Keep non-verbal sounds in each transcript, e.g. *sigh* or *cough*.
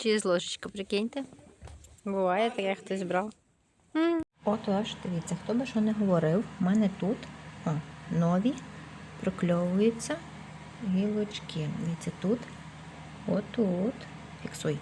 Чи з ложечка, прикиньте. Буває таке, хтось брав. Отож, дивіться, хто би що не говорив, в мене тут о, нові прокльовуються гілочки. Дивіться, тут, отут, фіксуй.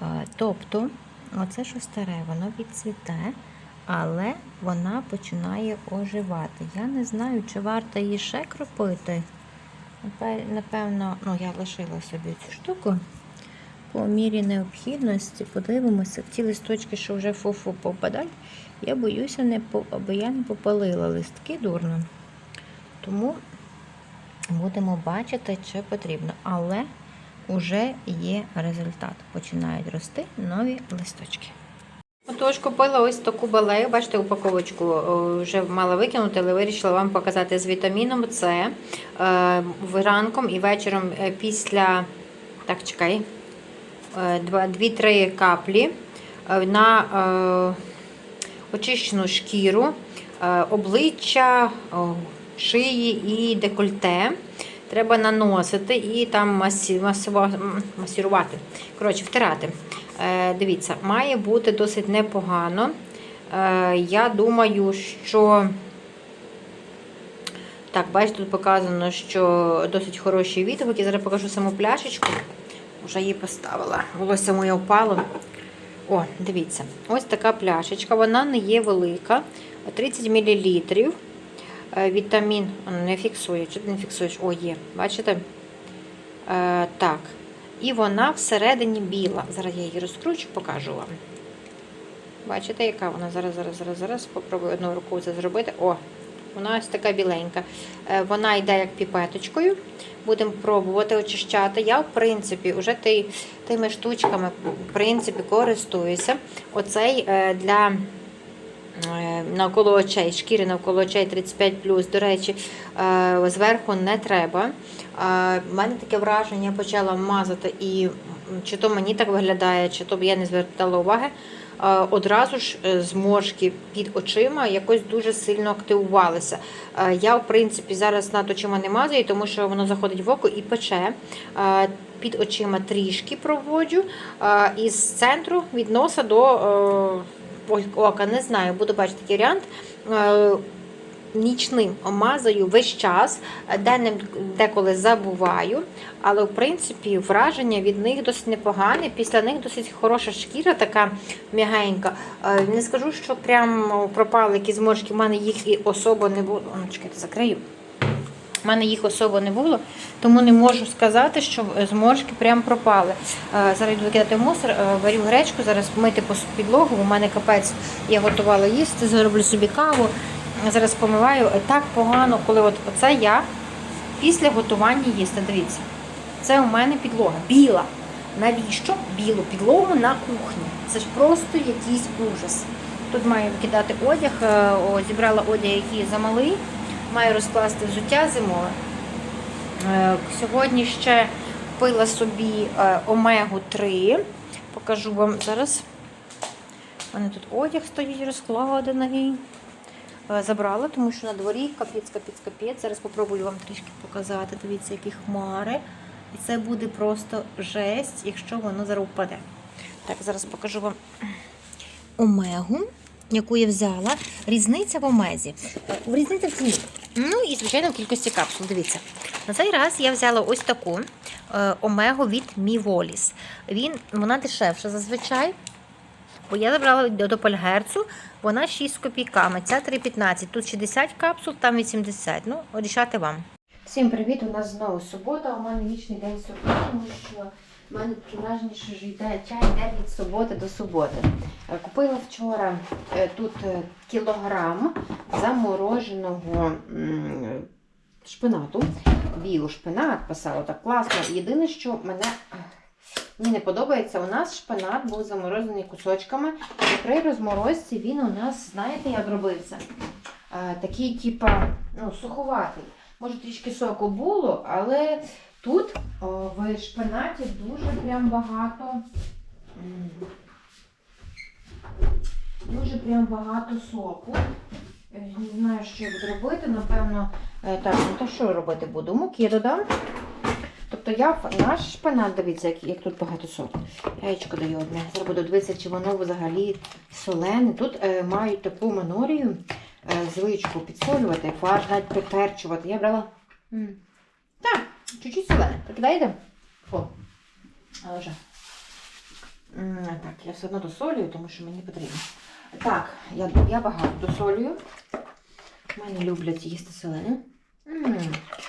А, тобто, оце що старе, воно відцвіте, але вона починає оживати. Я не знаю, чи варто її ще кропити. Напевно, ну я лишила собі цю штуку. По мірі необхідності подивимося, ті листочки, що вже фу-фу попадають, я боюся, не по, аби я не попалила листки дурно. Тому будемо бачити, чи потрібно. Але вже є результат. Починають рости нові листочки. Отож, купила ось таку балею. Бачите, упаковочку вже мала викинути, але вирішила вам показати з вітаміном С е, ранком і вечором е, після. Так, чекай. 2-3 каплі е, на е, очищену шкіру, е, обличчя, шиї і декольте. Треба наносити і там масі, масірувати. Коротше, втирати. Е, дивіться, має бути досить непогано. Е, я думаю, що. Так, бачите, тут показано, що досить хороші відгуки. Зараз покажу саму пляшечку. Вже її поставила. Волосся моє впало. О, дивіться, ось така пляшечка. Вона не є велика. 30 мл. Вітамін. Ну, Не фіксує. Чи ти не фіксуєш? О, є. Бачите? Е, так. І вона всередині біла. Зараз я її розкручу, покажу вам. Бачите, яка вона? Зараз, зараз, зараз, зараз. Попробую одною рукою це зробити. О, вона ось така біленька. Е, Вона йде як піпеточкою. Будемо пробувати очищати. Я, в принципі, вже ти, тими штучками в принципі, користуюся. Оцей е, для е, навколо очей, шкіри навколо очей 35 До речі, зверху не треба. У мене таке враження, я почала мазати, і чи то мені так виглядає, чи то я не звертала уваги. Е, Одразу ж е, зморшки під очима якось дуже сильно активувалися. Е, Я, в принципі, зараз над очима не мазаю, тому що воно заходить в око і пече. Під очима трішки проводжу. Із центру від носа до ока. Не знаю, буду бачити такий варіант. Е, Нічним мазаю весь час, денним деколи забуваю, але в принципі враження від них досить непогане. Після них досить хороша шкіра, така м'ягенька. Е, Не скажу, що прям пропали якісь зморшки, в мене їх і особо не було. О, чекайте, закрию. У мене їх особо не було, тому не можу сказати, що зморшки прям пропали. Е, Зараз йду викидати мусор, е, варю гречку, зараз мити пос- підлогу. У мене капець, я готувала їсти, зроблю собі каву. Зараз помиваю. Е, Так погано, коли от оце я після готування їсти. Дивіться, це у мене підлога біла. Навіщо білу підлогу на кухні? Це ж просто якийсь ужас. Тут маю викидати одяг, е, о, зібрала одяг, який замалий. Маю розкласти взуття зимове. Е, Сьогодні ще купила собі омегу 3. Покажу вам зараз. У мене тут одяг стоїть розкладений. Е, Забрала, тому що на дворі капець, капець, капець. Зараз попробую вам трішки показати. Дивіться, які хмари. І це буде просто жесть, якщо воно зараз впаде. Так, зараз покажу вам омегу, яку я взяла. Різниця в омезі. Е, Різниця в ціні. Ну і, звичайно, в кількості капсул. Дивіться. На цей раз я взяла ось таку е, омегу від Міволіс. Вона дешевша зазвичай. Бо я забрала до Допельгерцу, вона 6 з копійками, ця 3,15. Тут 60 капсул, там 80. Ну, рішати вам. Всім привіт! У нас знову субота. У мене вічний день суботи, тому що в мене таке враження, що йде чай йде від суботи до суботи. Е, Купила вчора е, тут е, кілограм замороженого шпинату. Біошпинат писала так класно. Єдине, що мене мені не подобається, у нас шпинат був заморожений кусочками. І при розморозці він у нас, знаєте, як робився? Е, Такий, типа, ну, суховатий. Може, трішки соку було, але тут о, в шпинаті дуже прям багато. Дуже прям багато соку. Е, Не знаю, що буду робити. Напевно, е, так, ну то що робити буду? Муки додам. Тобто я наш шпинат, дивіться, як, як тут багато солі. Яєчко даю одне. Зараз буду дивитися, чи воно взагалі солене. Тут е, мають таку манорію, е, звичку підсолювати, фарш навіть приперчувати. Я брала. м, Так, чуть-чуть солене. Прикидаєте? О. Але вже. М, Так, я все одно досолюю, тому що мені потрібно. Так, я, я багато досолюю. В мене люблять їсти солене. М,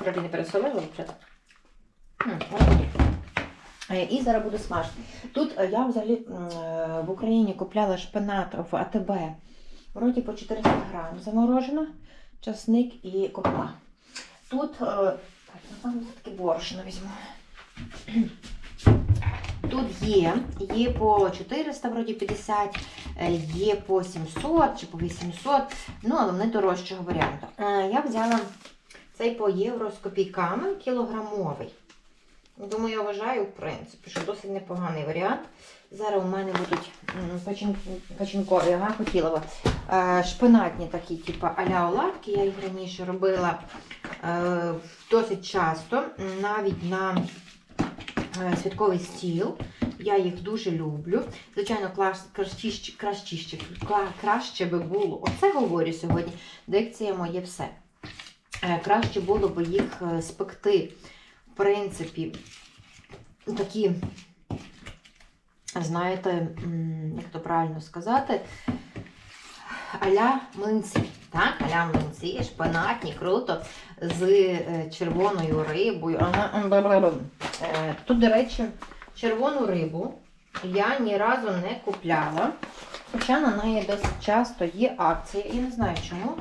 Вроді не пересолила вже. М, ось таке. Е, І зараз буду смажити. Тут е, я взагалі е, в Україні купляла шпинат в АТБ. Вроді по 400 грам заморожено, часник і копа. Тут, е, так, напевно, все-таки борошно візьму. Тут є, є по 400, вроді 50, е, є по 700 чи по 800, ну, але вони дорожчого варіанту. Е, Я взяла цей по євро з копійками кілограмовий. Думаю, я вважаю, в принципі, що досить непоганий варіант. Зараз у мене будуть печінкові, ага, хотіла. Е, Шпинатні такі, типу аля оладки. Я їх раніше робила е, досить часто, навіть на е, святковий стіл. Я їх дуже люблю. Звичайно, краще, краще, би було. Оце говорю сьогодні. Дикція моє все. Краще було б їх спекти, в принципі, такі, знаєте, як то правильно сказати, аля млинці. Так, аля млинці, шпинатні, круто, з е, червоною рибою. Е, Тут, до речі, червону рибу я ні разу не купляла. Хоча на неї досить часто є акція, і не знаю чому.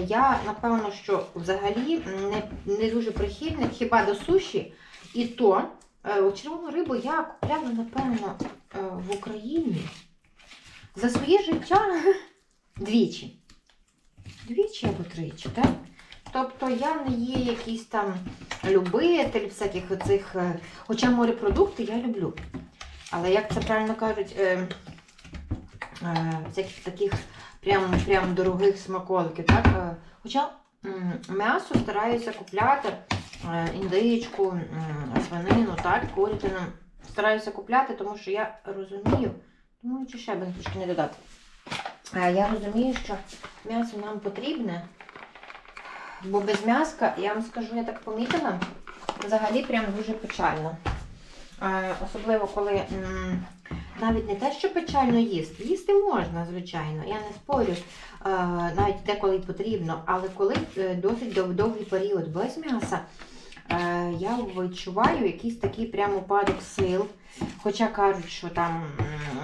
Я, напевно, що взагалі не, не дуже прихильник хіба до суші. І то е, червону рибу я купляла, напевно, е, в Україні за своє життя *laughs* двічі. Двічі або тричі, так? Тобто я не є якийсь там любитель всяких оцих. е, Хоча морепродукти я люблю. Але як це правильно кажуть, е, е, всяких таких прям, прям дорогих смаколиків. Так? Е, Хоча м'ясо стараюся купляти, е, індичку, свинину, так, курятину. Стараюся купляти, тому що я розумію, думаю, чи ще би трошки не додати. Е, Я розумію, що м'ясо нам потрібне, бо без м'яска, я вам скажу, я так помітила, взагалі прям дуже печально. Особливо, коли навіть не те, що печально їсти. Їсти можна, звичайно, я не спорю, е, навіть деколи потрібно, але коли е, досить довгий період без м'яса, е, я відчуваю якийсь такий прям упадок сил. Хоча кажуть, що там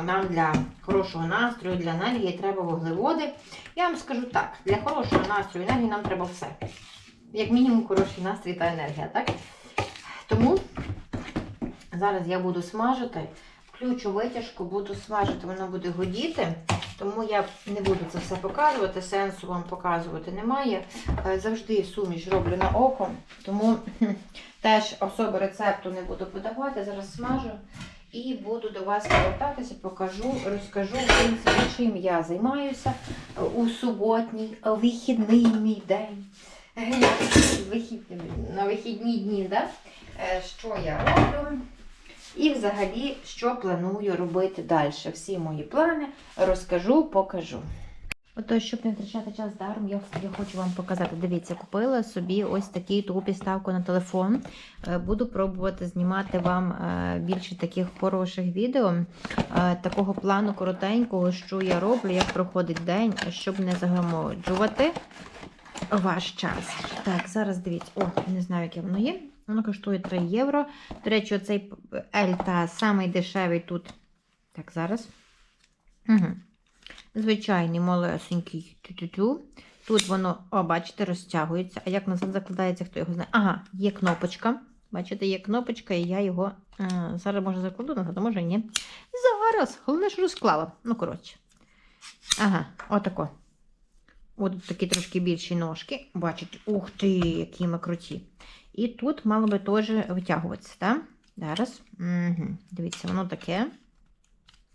нам для хорошого настрою, для енергії треба вуглеводи. Я вам скажу так, для хорошого настрою енергії нам треба все. Як мінімум, хороший настрій та енергія, так? Тому зараз я буду смажити. Включу витяжку, буду смажити, воно буде годіти. Тому я не буду це все показувати, сенсу вам показувати немає. Е, Завжди суміш роблю на око, тому теж особи рецепту не буду подавати. Зараз смажу і буду до вас повертатися, покажу, розкажу, чим я займаюся е, у суботній, е, вихідний мій день. На вихідні дні, да? Що я роблю? І взагалі, що планую робити далі. Всі мої плани розкажу, покажу. Ото, щоб не втрачати час даром, я, я хочу вам показати. Дивіться, купила собі ось такий ту підставку на телефон. Е, Буду пробувати знімати вам е, більше таких хороших відео, е, такого плану коротенького, що я роблю, як проходить день, щоб не загромоджувати ваш час. Так, зараз дивіться. О, не знаю, яке воно є. Воно коштує 3 євро. До речі, оцей Ельта самий дешевий тут. Так, зараз. Угу. Звичайний малесенький тю-тю-тю. Тут воно, о, бачите, розтягується. А як назад закладається, хто його знає? Ага, є кнопочка. Бачите, є кнопочка, і я його е, зараз може закладу а може і ні. Зараз. Головне, що розклала. Ну, коротше. Ага, отако. От такі трошки більші ножки. Бачите, ух ти, які ми круті. І тут мало би теж витягуватися, так? Зараз. Угу. Дивіться, воно таке.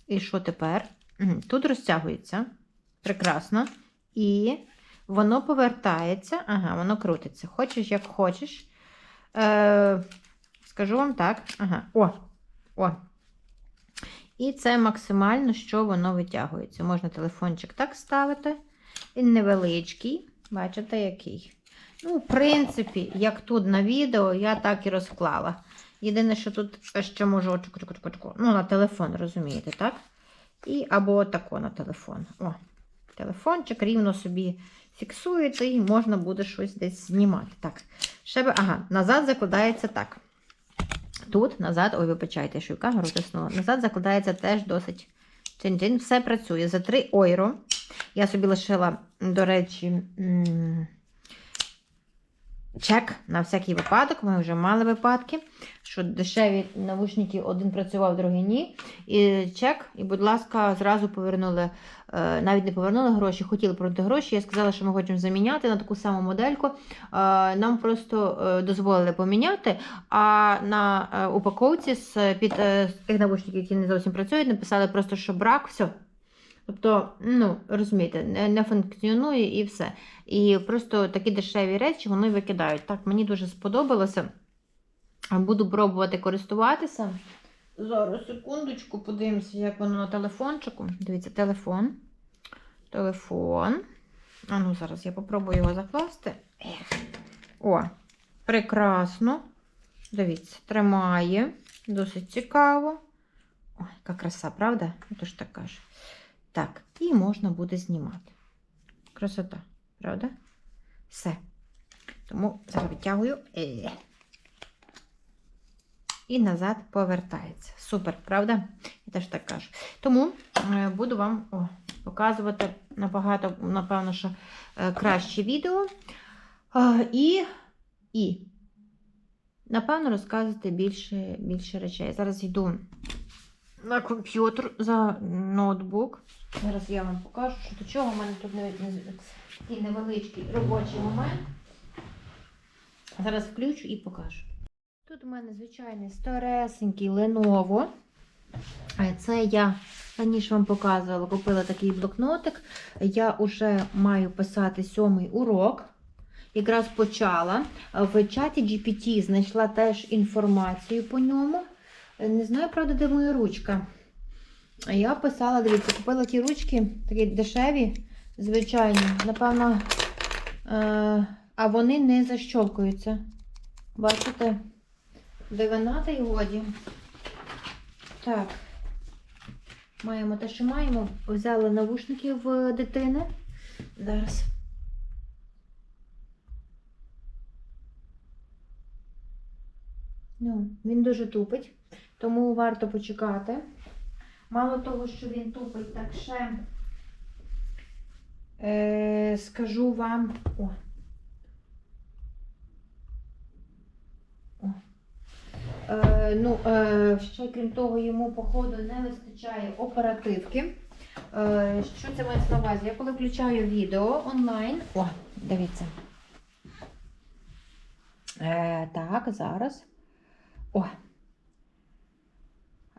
І що тепер? Угу. Тут розтягується. Прекрасно. І воно повертається. Ага, воно крутиться. Хочеш, як хочеш. Е, Скажу вам так. Ага. О! О! І це максимально, що воно витягується. Можна телефончик так ставити. Він невеличкий. Бачите, який. Ну, в принципі, як тут на відео, я так і розклала. Єдине, що тут ще можу очку, ну, на телефон, розумієте, так? І або тако на телефон. О, телефончик рівно собі фіксується і можна буде щось десь знімати. Так, ще би, ага, назад закладається так. Тут назад, ой, вибачайте, що в камеру тиснула. Назад закладається теж досить чин-чин. Все працює за 3 ойро. Я собі лишила, до речі, чек на всякий випадок. Ми вже мали випадки, що дешеві навушники один працював, другий ні. І чек, і, будь ласка, зразу повернули, е, навіть не повернули гроші, хотіли повернути гроші. Я сказала, що ми хочемо заміняти на таку саму модельку. Е, Нам просто е, дозволили поміняти, а на упаковці з під тих навушників, які не зовсім працюють, написали просто, що брак, все. Тобто, ну, розумієте, не, функціонує і все. І просто такі дешеві речі вони викидають. Так, мені дуже сподобалося. Буду пробувати користуватися. Зараз, секундочку, подивимося, як воно на телефончику. Дивіться, телефон. Телефон. А ну, зараз я попробую його закласти. О, прекрасно. Дивіться, тримає. Досить цікаво. Ой, яка краса, правда? Ну, то ж так каже. Так, і можна буде знімати. Красота, правда? Все. Тому зараз витягую. Е. І назад повертається. Супер, правда? Я теж так кажу. Тому е, буду вам о, показувати набагато, напевно, що е, краще відео. І, і, напевно, розказувати більше, більше речей. Зараз йду на комп'ютер за ноутбук. Зараз я вам покажу, що до чого. У мене тут такий невеличкий робочий момент. Зараз включу і покажу. Тут у мене звичайний старесенький Lenovo. Це я раніше вам показувала, купила такий блокнотик. Я вже маю писати сьомий урок. Якраз почала. В чаті GPT знайшла теж інформацію по ньому. Не знаю, правда, де моя ручка. Я писала, дивіться, купила ті ручки, такі дешеві, звичайні. Напевно, е, а вони не защолкуються. Бачите? Дивина та й годі. Так. Маємо те, що маємо. Взяли навушники в дитини. Зараз. Ну, він дуже тупить, тому варто почекати. Мало того, що він тупить, так ще е, скажу вам. О. О. Е, ну, е, ще крім того, йому, походу, не вистачає оперативки. Е, що це мається на увазі? Я коли включаю відео онлайн. О, дивіться. Е, так, зараз. О.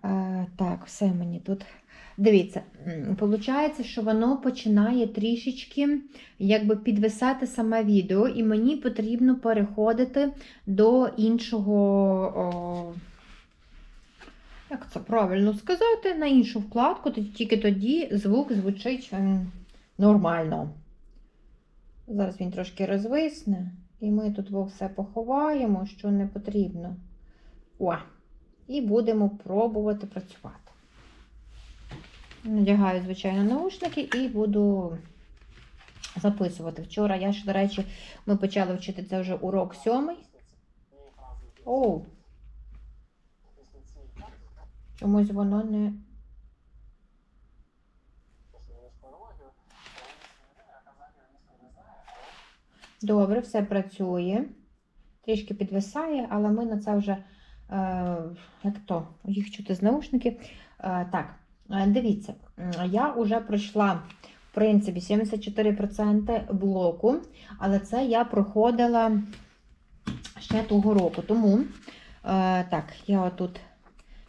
Е, так, все мені тут. Дивіться, получається, що воно починає трішечки якби підвисати саме відео, і мені потрібно переходити до іншого. О, як це правильно сказати, на іншу вкладку, тільки тоді звук звучить нормально. Зараз він трошки розвисне, і ми тут все поховаємо, що не потрібно. О, і будемо пробувати працювати. Надягаю, звичайно, наушники і буду записувати. Вчора я ж, до речі, ми почали вчити це вже урок сьомий. Оу. Чомусь воно не. Добре, все працює. Трішки підвисає, але ми на це вже, як то, їх чути з наушників. Е, так, е, дивіться, я вже пройшла, в принципі, 74% блоку, але це я проходила ще того року. Тому, е, так, я отут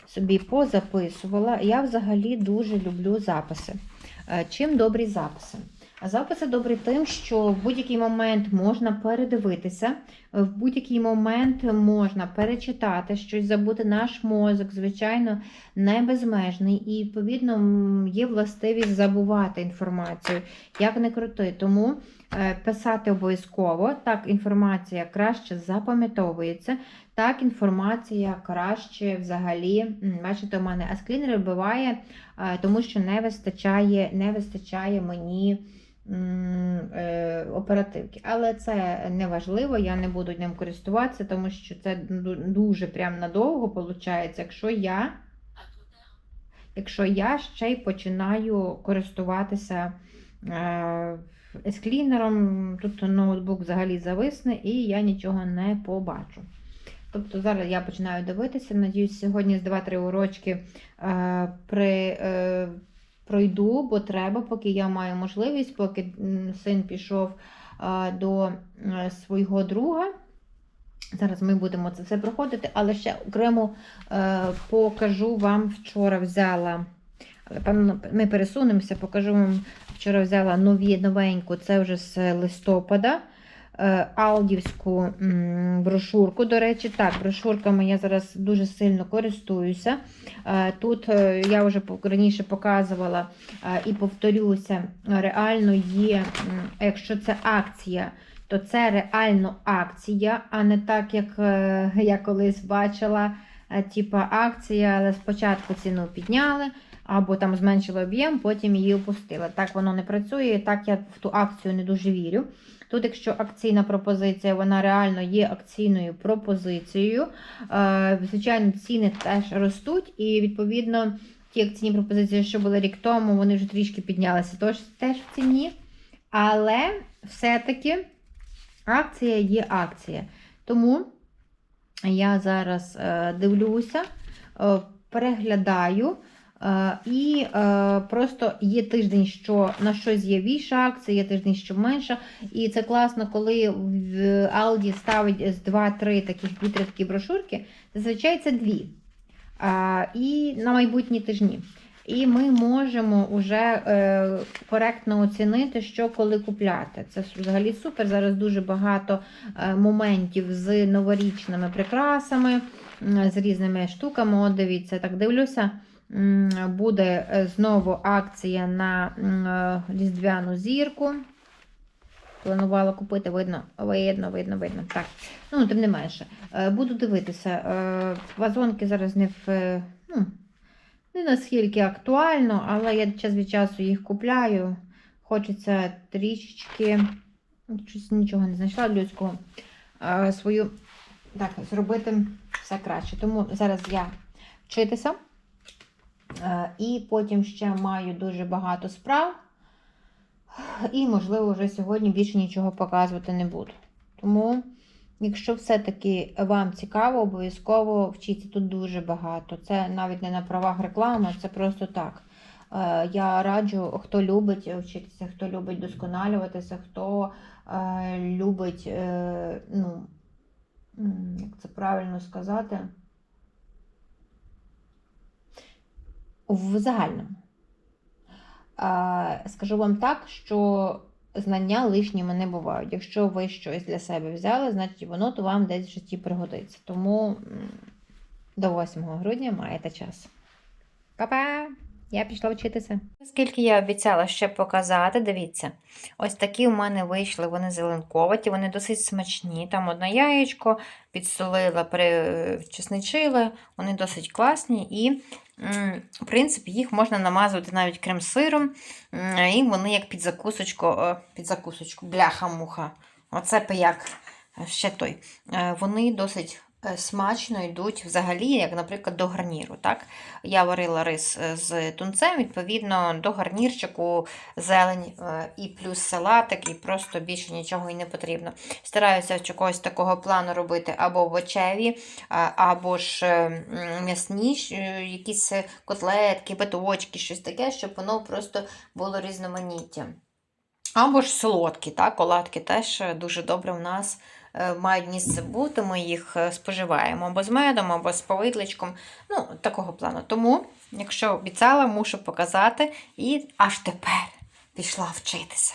собі позаписувала. Я взагалі дуже люблю записи. Е, Чим добрі записи? Записи добрі тим, що в будь-який момент можна передивитися, в будь-який момент можна перечитати щось, забути наш мозок, звичайно, не безмежний, і, відповідно, є властивість забувати інформацію, як не крути. Тому е, писати обов'язково, так інформація краще запам'ятовується, так інформація краще взагалі, бачите, у мене асклінер вибиває, е, тому що не вистачає, не вистачає мені оперативки. Але це не важливо, я не буду ним користуватися, тому що це дуже прям надовго виходить, якщо я, якщо я ще й починаю користуватися е, есклінером, тут ноутбук взагалі зависне і я нічого не побачу. Тобто зараз я починаю дивитися. Надіюсь, сьогодні з 2-3 урочки е, при, е, пройду, бо треба, поки я маю можливість, поки син пішов до е, свого друга. Зараз ми будемо це все проходити, але ще окремо е, покажу вам вчора взяла. Певно, ми пересунемося, покажу вам. Вчора взяла нові новеньку, це вже з листопада. Е, Алдівську брошурку. До речі, так, брошурками я зараз дуже сильно користуюся. Е, Тут е, я вже раніше показувала і повторюся, реально є, якщо це акція, то це реально акція, а не так, як я колись бачила, типа акція, але спочатку ціну підняли. Або там зменшили об'єм, потім її опустили. Так воно не працює, так я в ту акцію не дуже вірю. Тут, якщо акційна пропозиція, вона реально є акційною пропозицією. Е, Звичайно, ціни теж ростуть, і відповідно ті акційні пропозиції, що були рік тому, вони вже трішки піднялися, тож теж в ціні. Але все-таки акція є акція. Тому я зараз е, дивлюся, е, переглядаю. Е, І е, просто є тиждень, що на щось є більша акція, є тиждень, що менша. І це класно, коли в Aldi ставить з 2-3 таких дві брошурки. Зазвичай це дві. І на майбутні тижні. І ми можемо вже е, коректно оцінити, що коли купляти. Це взагалі супер. Зараз дуже багато моментів з новорічними прикрасами, з різними штуками. От дивіться, так дивлюся. Буде е, знову акція на е, різдвяну зірку. Планувала купити, видно, видно, видно, видно. Так, ну, тим не менше. Е, Буду дивитися. Вазонки зараз не в. Ну, не наскільки актуально, але я час від часу їх купляю. Хочеться трішечки. Щось нічого не знайшла людського. Свою так, зробити все краще. Тому зараз я вчитися. Е, І потім ще маю дуже багато справ. І, можливо, вже сьогодні більше нічого показувати не буду. Тому, якщо все-таки вам цікаво, обов'язково вчіться тут дуже багато. Це навіть не на правах реклами, це просто так. Е, Я раджу, хто любить вчитися, хто любить досконалюватися, хто е, любить, ну, як це правильно сказати, в загальному. Скажу вам так, що знання лишніми не бувають. Якщо ви щось для себе взяли, значить воно то вам десь в житті пригодиться. Тому до 8 грудня маєте час. Па-па! Я пішла вчитися. Оскільки я обіцяла ще показати, дивіться, ось такі у мене вийшли, вони зеленковаті, вони досить смачні. Там одне яєчко підсолила, причесничила, вони досить класні і В принципі, їх можна намазувати навіть крем-сиром, і вони як під закусочку, під закусочку, бляха-муха. Оце як ще той. Е, Вони досить е, смачно йдуть взагалі, як, наприклад, до гарніру. Так? Я варила рис е, з тунцем, відповідно, до гарнірчику зелень е, і плюс салатик, і просто більше нічого і не потрібно. Стараюся чогось такого плану робити або овочеві, або ж е, м'ясні, е, якісь е, котлетки, биточки, щось таке, щоб воно просто було різноманіття. Або ж солодкі, так, оладки теж е, дуже добре в нас е, мають місце бути, ми їх е, споживаємо або з медом, або з повидличком, ну, такого плану. Тому, якщо обіцяла, мушу показати і аж тепер пішла вчитися.